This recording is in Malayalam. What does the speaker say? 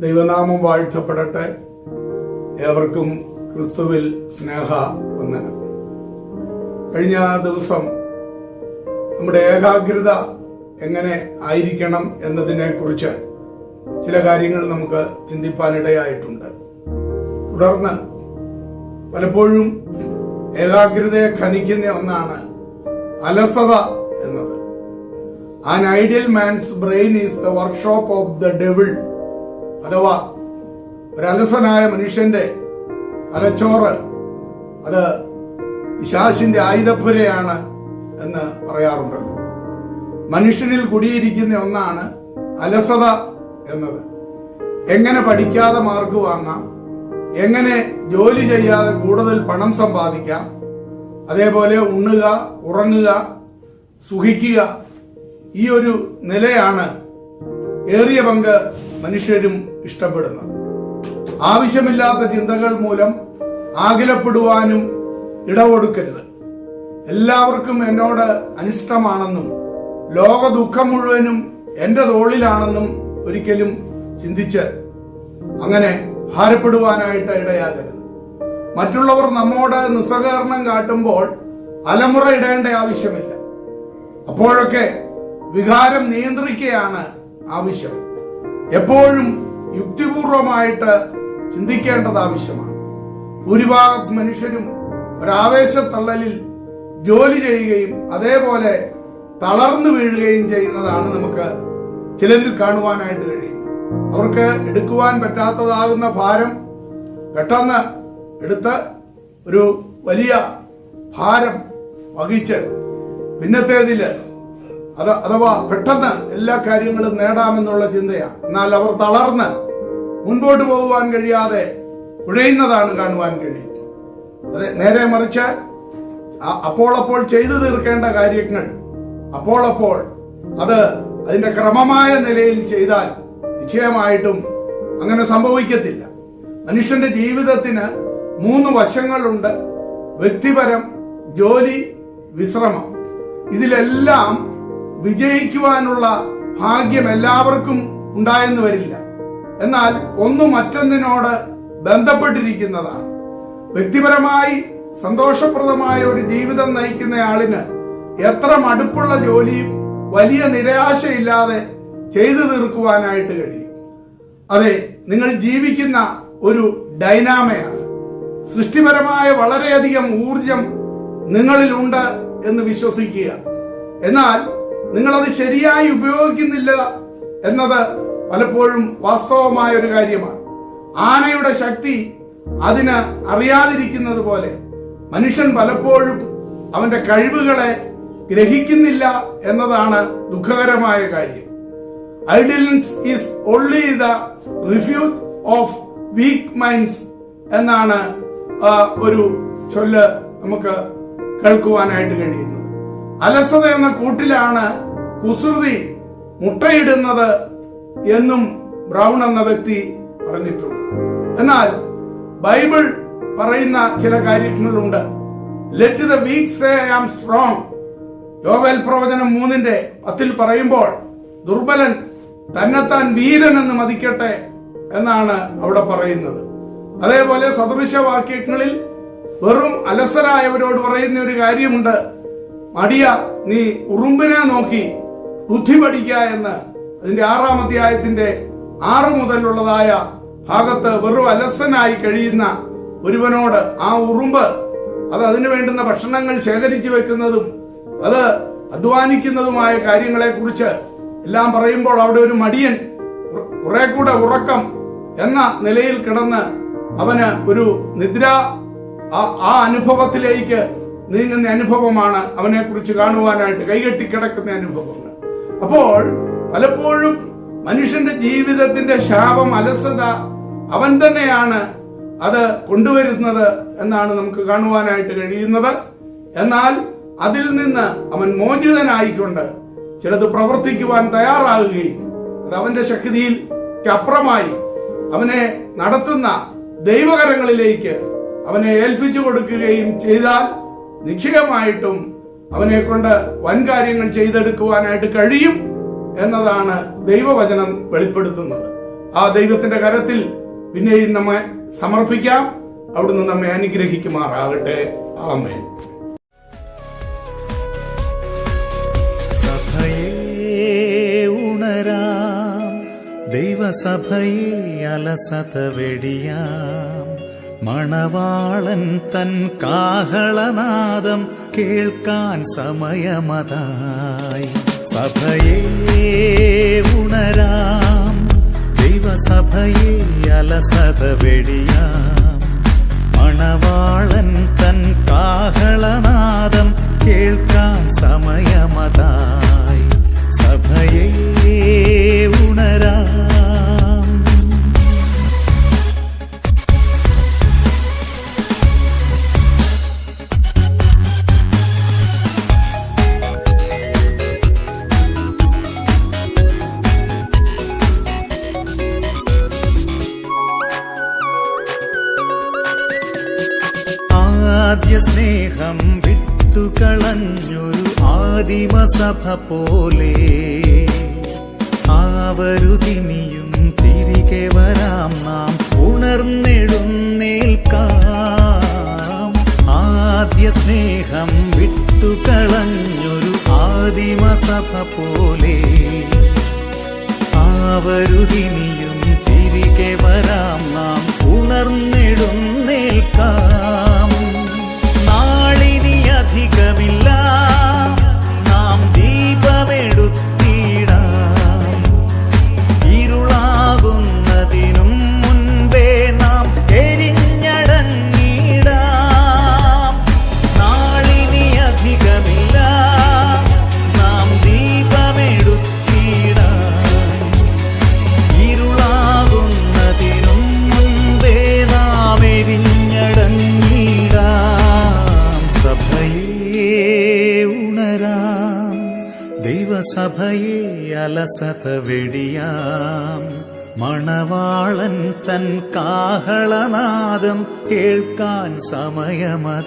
ദൈവനാമം വാഴ്ത്തപ്പെടട്ടെ. ഏവർക്കും ക്രിസ്തുവിൽ സ്നേഹ വന്ദനം. കഴിഞ്ഞ ദിവസം നമ്മുടെ ഏകാഗ്രത എങ്ങനെ ആയിരിക്കണം എന്നതിനെ കുറിച്ച് ചില കാര്യങ്ങൾ നമുക്ക് ചിന്തിപ്പാനിടയായിട്ടുണ്ട്. തുടർന്ന് പലപ്പോഴും ഏകാഗ്രതയെ ഖനിക്കുന്ന ഒന്നാണ് അലസത എന്നത്. An idle man's brain is the workshop of the devil അഥവാ ഒരു അലസനായ മനുഷ്യന്റെ തലച്ചോറ് അത് പിശാശിന്റെ ആയുധപ്പുരയാണ് എന്ന് പറയാറുണ്ടല്ലോ. മനുഷ്യനിൽ കുടിയിരിക്കുന്ന ഒന്നാണ് അലസത എന്നത്. എങ്ങനെ പഠിക്കാതെ മാർക്ക് വാങ്ങാം എങ്ങനെ ജോലി ചെയ്യാതെ കൂടുതൽ പണം സമ്പാദിക്കാം അതേപോലെ ഉണ്ണുക ഉറങ്ങുക സുഖിക്കുക ഈ ഒരു നിലയാണ് ഏറിയ പങ്ക് മനുഷ്യരും ഇഷ്ടപ്പെടുന്നത്. ആവശ്യമില്ലാത്ത ചിന്തകൾ മൂലം ആകിലപ്പെടുവാനും ഇടകൊടുക്കരുത് എല്ലാവർക്കും എന്നോട് അനിഷ്ടമാണെന്നും ലോക ദുഃഖം മുഴുവനും എന്റെ തോളിലാണെന്നും ഒരിക്കലും ചിന്തിച്ച് അങ്ങനെ ഭാരപ്പെടുവാനായിട്ട് ഇടയാകരുത്. മറ്റുള്ളവർ നമ്മോട് നിസ്സഹകരണം കാട്ടുമ്പോൾ അലമുറ ഇടേണ്ട ആവശ്യമില്ല. അപ്പോഴൊക്കെ വികാരം നിയന്ത്രിക്കുകയാണ് ആവശ്യം. എപ്പോഴും യുക്തിപൂർവമായിട്ട് ചിന്തിക്കേണ്ടത് ആവശ്യമാണ്. ഭൂരിഭാഗം മനുഷ്യരും ഒരാവേശത്തള്ളലിൽ ജോലി ചെയ്യുകയും അതേപോലെ തളർന്നു വീഴുകയും ചെയ്യുന്നതാണ് നമുക്ക് ചിലരിൽ കാണുവാനായിട്ട് കഴിയും അവർക്ക് എടുക്കുവാൻ പറ്റാത്തതാകുന്ന ഭാരം പെട്ടെന്ന് എടുത്ത് ഒരു വലിയ ഭാരം വഹിച്ച് പിന്നത്തേതിൽ അത് അഥവാ പെട്ടെന്ന് എല്ലാ കാര്യങ്ങളും നേടാമെന്നുള്ള ചിന്തയാണ്. എന്നാൽ അവർ തളർന്ന് മുൻപോട്ട് പോകുവാൻ കഴിയാതെ കുഴയുന്നതാണ് കാണുവാൻ കഴിയുന്നത്. അതെ നേരെ മറിച്ച് അപ്പോൾ അപ്പോൾ ചെയ്തു തീർക്കേണ്ട കാര്യങ്ങൾ അപ്പോൾ അപ്പോൾ അത് അതിന്റെ ക്രമമായ നിലയിൽ ചെയ്താൽ നിശ്ചയമായിട്ടും അങ്ങനെ സംഭവിക്കത്തില്ല. മനുഷ്യന്റെ ജീവിതത്തിന് മൂന്ന് വശങ്ങളുണ്ട്. വ്യക്തിപരം ജോലി വിശ്രമം. ഇതിലെല്ലാം വിജയിക്കുവാനുള്ള ഭാഗ്യം എല്ലാവർക്കും ഉണ്ടായെന്ന് വരില്ല. എന്നാൽ ഒന്ന് മറ്റൊന്നിനോട് ബന്ധപ്പെട്ടിരിക്കുന്നതാണ്. വ്യക്തിപരമായി സന്തോഷപ്രദമായ ഒരു ജീവിതം നയിക്കുന്ന ആളിന് എത്ര മടുപ്പുള്ള ജോലിയും വലിയ നിരാശയില്ലാതെ ചെയ്തു തീർക്കുവാനായിട്ട് കഴിയും. അതെ നിങ്ങൾ ജീവിക്കുന്ന ഒരു ഡൈനാമയാണ്. സൃഷ്ടിപരമായ വളരെയധികം ഊർജം നിങ്ങളിലുണ്ട് എന്ന് വിശ്വസിക്കുക. എന്നാൽ നിങ്ങളത് ശരിയായി ഉപയോഗിക്കുന്നില്ല എന്നത് പലപ്പോഴും വാസ്തവമായ ഒരു കാര്യമാണ്. ആനയുടെ ശക്തി അതിന് അറിയാതിരിക്കുന്നത് പോലെ മനുഷ്യൻ പലപ്പോഴും അവന്റെ കഴിവുകളെ ഗ്രഹിക്കുന്നില്ല എന്നതാണ് ദുഃഖകരമായ കാര്യം. Idleness is only the refuge of weak minds എന്നാണ് ഒരു ചൊല്ല് നമുക്ക് കേൾക്കുവാനായിട്ട് കഴിയുന്നത്. അലസത എന്ന കൂട്ടിലാണ് കുസൃതി മുട്ടയിടുന്നത് എന്നും ബ്രൗൺ എന്ന വ്യക്തി പറഞ്ഞിട്ടുണ്ട്. എന്നാൽ ബൈബിൾ പറയുന്ന ചില കാര്യങ്ങളുണ്ട്. Let the weak say I am strong യോവേൽ പ്രവചനം മൂന്നിന്റെ പത്തിൽ പറയുമ്പോൾ ദുർബലൻ തന്നെത്താൻ വീരൻ എന്ന് മതിക്കട്ടെ എന്നാണ് അവിടെ പറയുന്നത്. അതേപോലെ സദൃശവാക്യങ്ങളിൽ വെറും അലസരായവരോട് പറയുന്ന ഒരു കാര്യമുണ്ട്. മടിയ നീ ഉറുമ്പിനെ നോക്കി ബുദ്ധി പഠിക്ക എന്ന് അതിന്റെ ആറാം അധ്യായത്തിന്റെ ആറ് മുതലുള്ളതായ ഭാഗത്ത് വെറും അലസനായി കഴിയുന്ന ഒരുവനോട് ആ ഉറുമ്പ് അത് അതിനു വേണ്ടുന്ന ഭക്ഷണങ്ങൾ ശേഖരിച്ചു വെക്കുന്നതും അത് അധ്വാനിക്കുന്നതുമായ കാര്യങ്ങളെ കുറിച്ച് എല്ലാം പറയുമ്പോൾ അവിടെ ഒരു മടിയൻ കുറെ- കൂടെ ഉറക്കം എന്ന നിലയിൽ കിടന്ന് അവന് ഒരു നിദ്ര ആ അനുഭവത്തിലേക്ക് നീങ്ങുന്ന അനുഭവമാണ് അവനെ കുറിച്ച് കാണുവാനായിട്ട് കൈകെട്ടി കിടക്കുന്ന അനുഭവങ്ങൾ. അപ്പോൾ പലപ്പോഴും മനുഷ്യന്റെ ജീവിതത്തിന്റെ ശാപം അലസത അവൻ തന്നെയാണ് അത് കൊണ്ടുവരുന്നത് എന്നാണ് നമുക്ക് കാണുവാനായിട്ട് കഴിയുന്നത്. എന്നാൽ അതിൽ നിന്ന് അവൻ മോചിതനായിക്കൊണ്ട് ചിലത് പ്രവർത്തിക്കുവാൻ തയ്യാറാകുകയും അത് അവന്റെ ശക്തിയിൽ അപ്പുറമായി അവനെ നടത്തുന്ന ദൈവകരങ്ങളിലേക്ക് അവനെ ഏൽപ്പിച്ചു കൊടുക്കുകയും ചെയ്താൽ നിശ്ചയമായിട്ടും അവനെ കൊണ്ട് വൻകാര്യങ്ങൾ ചെയ്തെടുക്കുവാനായിട്ട് കഴിയും എന്നതാണ് ദൈവവചനം വെളിപ്പെടുത്തുന്നത്. ആ ദൈവത്തിന്റെ കരത്തിൽ പിന്നെയും നമ്മെ സമർപ്പിക്കാം. അവിടുന്ന് നമ്മെ അനുഗ്രഹിക്കുമാറാകട്ടെ. ആമേൻ. ഉണരാം. ദൈവസഭയെ അലസത വെടിയാം. മണവാളൻ തൻ കാഹളനാദം കേൾക്കാൻ സമയമതായി സഭയേ ഉണരാം ദൈവസഭയെ അലസത വെടിയാം മണവാളൻ തൻ കാഹളനാദം കേൾക്കാൻ സമയമതായി വിട്ടുകളഞ്ഞൊരു ആദിമസഭ പോലെ ആവരുതിനിയും തിരികെ വരാം നാം ഉണർന്നെഴുന്നേൽക്കാം. ആദ്യ സ്നേഹം വിട്ടുകളഞ്ഞൊരു ആദിമസഭ പോലെ ആവരുതിനിയും തിരികെ വരാം നാം ഉണർന്നിടുന്നേൽക്കാം അധികമില്ല ദൈവസഭയെ അലസത വെടിയാം മണവാളൻ തൻ കാഹളനാദം കേൾക്കാൻ സമയമതായി